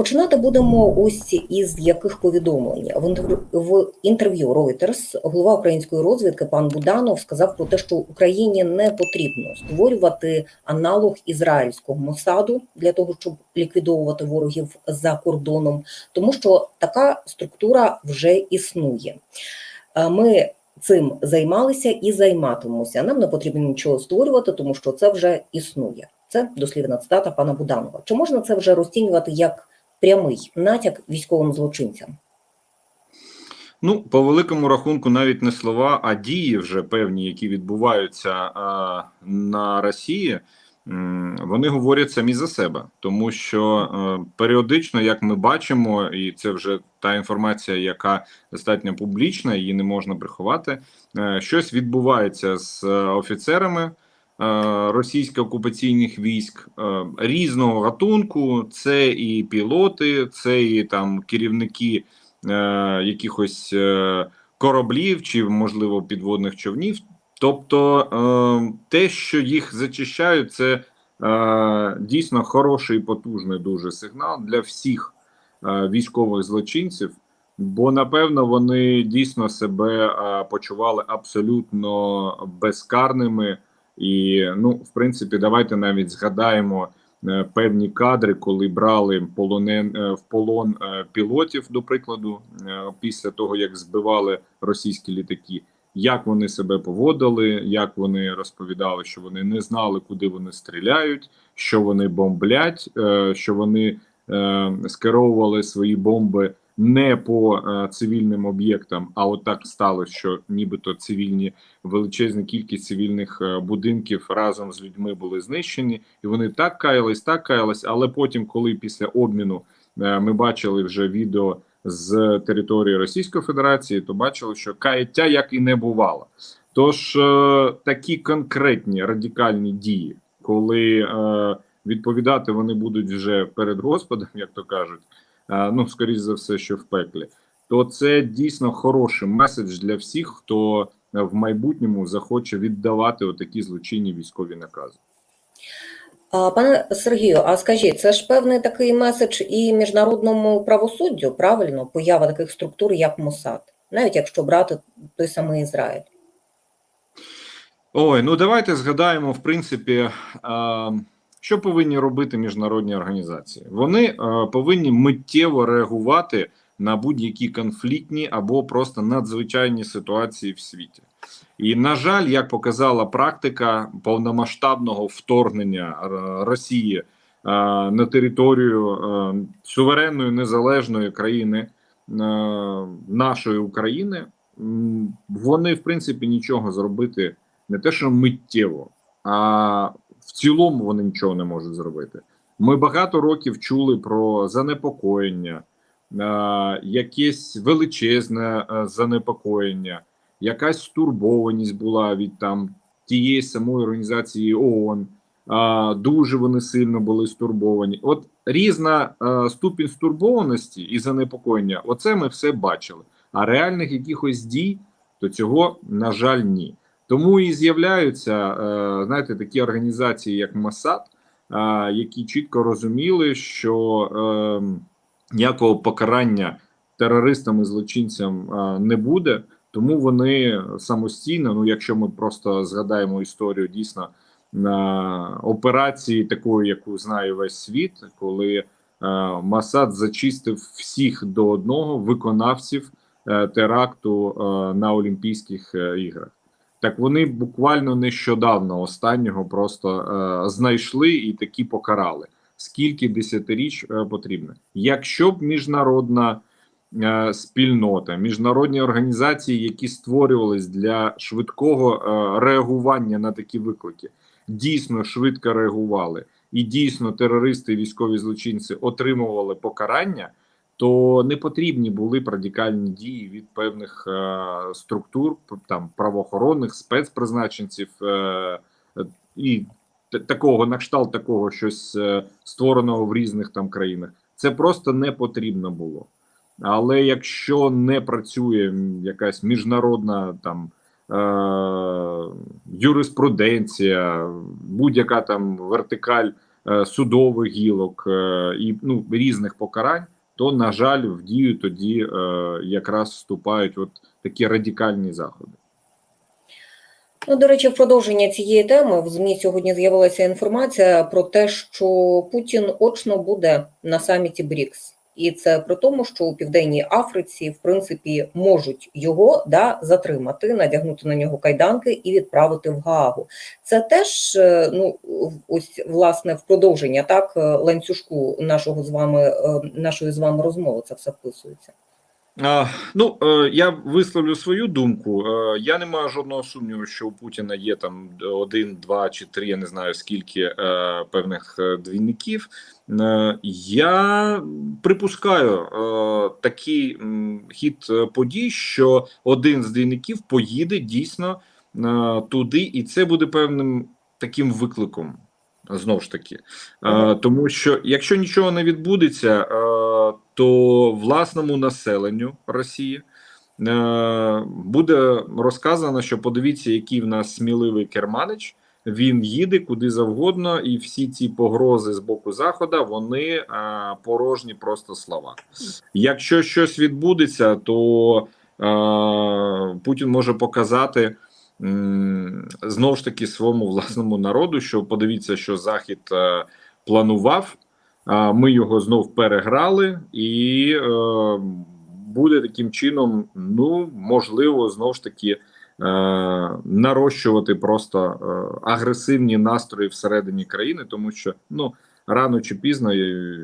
Починати будемо ось із яких повідомлень в інтерв'ю Reuters голова української розвідки пан Буданов сказав про те, що Україні не потрібно створювати аналог ізраїльського Мосаду для того, щоб ліквідовувати ворогів за кордоном, тому що така структура вже існує. Е, Ми цим займалися і займатимемося. Нам не потрібно нічого створювати, тому що це вже існує. Це дослівна цитата пана Буданова. Чи можна це вже розцінювати як прямий натяк військовим злочинцям? Ну, по великому рахунку, навіть не слова, а дії вже певні, які відбуваються а, на Росії, вони говорять самі за себе, тому що е, періодично, як ми бачимо, і це вже та інформація, яка достатньо публічна, її не можна приховати. е, щось відбувається з е, офіцерами е, російсько-окупаційних військ е, різного гатунку. Це і пілоти, це і там керівники е, якихось кораблів чи, можливо, підводних човнів. Тобто те, що їх зачищають, це дійсно хороший і потужний дуже сигнал для всіх військових злочинців, бо напевно вони дійсно себе почували абсолютно безкарними. І ну, в принципі, давайте навіть згадаємо е, певні кадри, коли брали полонен е, в полон е, пілотів, до прикладу, після того як збивали російські літаки. Як вони себе поводили, як вони розповідали, що вони не знали, куди вони стріляють, що вони бомблять, що вони скеровували свої бомби не по е, цивільним об'єктам, а от так сталося, що нібито цивільні величезна кількість цивільних е, будинків разом з людьми були знищені, і вони так каялись, так каялись. Але потім, коли після обміну е, ми бачили вже відео з території Російської Федерації, то бачили, що каяття як і не бувало. Тож такі конкретні радикальні дії, коли відповідати вони будуть вже перед Господом, як то кажуть, ну скоріш за все, що в пеклі, то це дійсно хороший меседж для всіх, хто в майбутньому захоче віддавати отакі злочинні військові накази. Пане Сергію, а скажіть, це ж певний такий меседж і міжнародному правосуддю, правильно, поява таких структур, як Мосад, навіть якщо брати той самий Ізраїль. Ой, ну давайте згадаємо, в принципі, е, що повинні робити міжнародні організації. Вони е, повинні миттєво реагувати на будь-які конфліктні або просто надзвичайні ситуації в світі. І на жаль, як показала практика повномасштабного вторгнення е, Росії е, на територію е, суверенної незалежної країни е, нашої України, вони в принципі нічого зробити не те, що миттєво, а в цілому вони нічого не можуть зробити. Ми багато років чули про занепокоєння, е, якесь величезне е, занепокоєння, якась стурбованість була від там тієї самої організації ООН. Дуже вони сильно були стурбовані. От різна е, ступінь стурбованості і занепокоєння, оце ми все бачили. А реальних якихось дій то цього, на жаль, ні. Тому і з'являються, е, знаєте, такі організації, як Масад, е, які чітко розуміли, що е, ніякого покарання терористам і злочинцям не буде, тому вони самостійно, ну якщо ми просто згадаємо історію дійсно на операції, такої, яку знає весь світ, коли е, Масад зачистив всіх до одного виконавців теракту на Олімпійських іграх. Так вони буквально нещодавно останнього просто е, знайшли і такі покарали. Скільки десятиріч е, потрібно? Якщо б міжнародна е, спільнота, міжнародні організації, які створювались для швидкого е, реагування на такі виклики, дійсно швидко реагували, і дійсно терористи і військові злочинці отримували покарання, то не потрібні були б радикальні дії від певних е, структур, там правоохоронних спецпризначенців е, і такого на кшталт такого щось е, створеного в різних там країнах. Це просто не потрібно було. Але якщо не працює якась міжнародна там е, юриспруденція, будь-яка там вертикаль е, судових гілок е, і ну різних покарань, то на жаль, в дію тоді е, якраз вступають от такі радикальні заходи. Ну, до речі, в продовження цієї теми в ЗМІ сьогодні з'явилася інформація про те, що Путін очно буде на саміті БРІКС. І це при тому, що у Південній Африці, в принципі, можуть його да, затримати, надягнути на нього кайданки і відправити в Гаагу. Це теж е, ну ось власне в продовження так е, ланцюжку нашого з вами е, нашої з вами розмови. Це все вписується. Ну я висловлю свою думку. Я не маю жодного сумніву, що у Путіна є там один, два чи три, я не знаю скільки певних двійників. Е, я припускаю е, такий хід е, подій, що один з двійників поїде дійсно туди, і це буде певним таким викликом. Знову ж таки, е, тому що якщо нічого не відбудеться, е, то власному населенню Росії е, буде розказано, що подивіться, який в нас сміливий керманич. Він їде куди завгодно, і всі ці погрози з боку заходу вони е, порожні просто слова. Якщо щось відбудеться, то е, Путін може показати м, знову ж таки своєму власному народу, що подивіться, що Захід е, планував. А ми його знов переграли, і е, буде таким чином, ну можливо, знов ж таки нарощувати просто е, агресивні настрої всередині країни, тому що ну рано чи пізно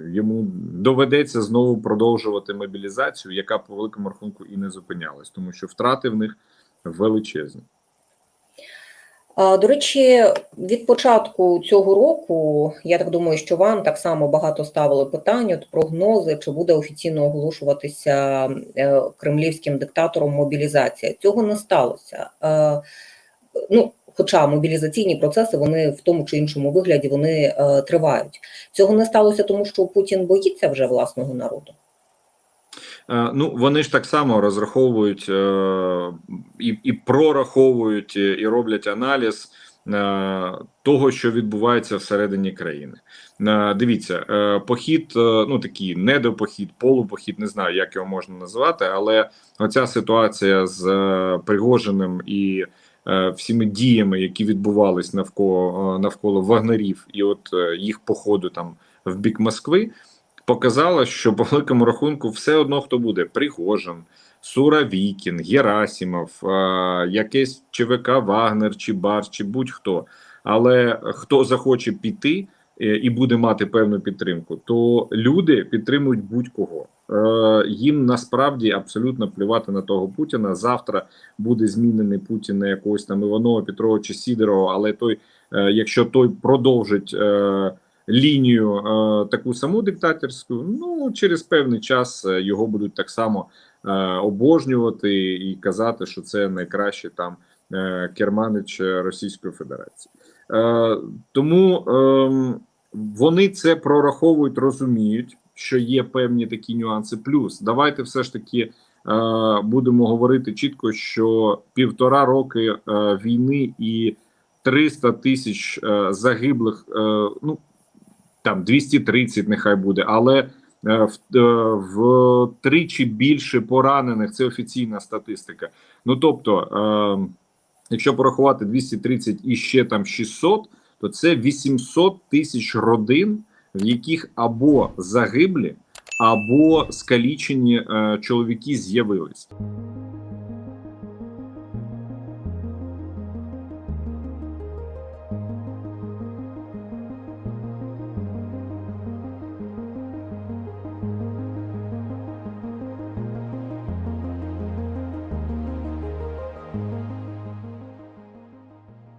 йому доведеться знову продовжувати мобілізацію, яка по великому рахунку і не зупинялась, тому що втрати в них величезні. До речі, від початку цього року, я так думаю, що вам так само багато ставили питань, от прогнози, чи буде офіційно оголошуватися е, кремлівським диктатором мобілізація. Цього не сталося. Е, Ну, хоча мобілізаційні процеси, вони в тому чи іншому вигляді вони е, тривають. Цього не сталося, тому що Путін боїться вже власного народу. Ну, вони ж так само розраховують і, і прораховують, е, і роблять аналіз е, того, що відбувається всередині країни. Е, Дивіться, похід, ну такий недопохід, полупохід, не знаю, як його можна називати, але оця ситуація з Пригожиним і всіми діями, які відбувались навколо навколо вагнерів, і от їх походу там в бік Москви показала, що по великому рахунку все одно хто буде: Пригожин, Суровікін, Герасімов, е, якийсь ЧВК Вагнер, чи Бар, чи будь-хто. Але хто захоче піти е, і буде мати певну підтримку, то люди підтримують будь-кого. Е, їм насправді абсолютно плювати на того Путіна. Завтра буде змінений Путін на якогось там Іванова, Петрова чи Сідорова, але той, якщо той продовжить. Лінію е, таку саму диктаторську, ну через певний час е, його будуть так само е, обожнювати і казати, що це найкраще там керманич Російської Федерації. Тому е, вони це прораховують, розуміють, що є певні такі нюанси. Плюс давайте все ж таки. Будемо говорити чітко, що півтора роки війни і 300 тисяч загиблих. Ну там 230 нехай буде, але е, в, е, в тричі більше поранених це офіційна статистика. Ну тобто, е, якщо порахувати 230 і ще там 600, то це 800 тисяч родин, в яких або загиблі, або скалічені е, чоловіки з'явились.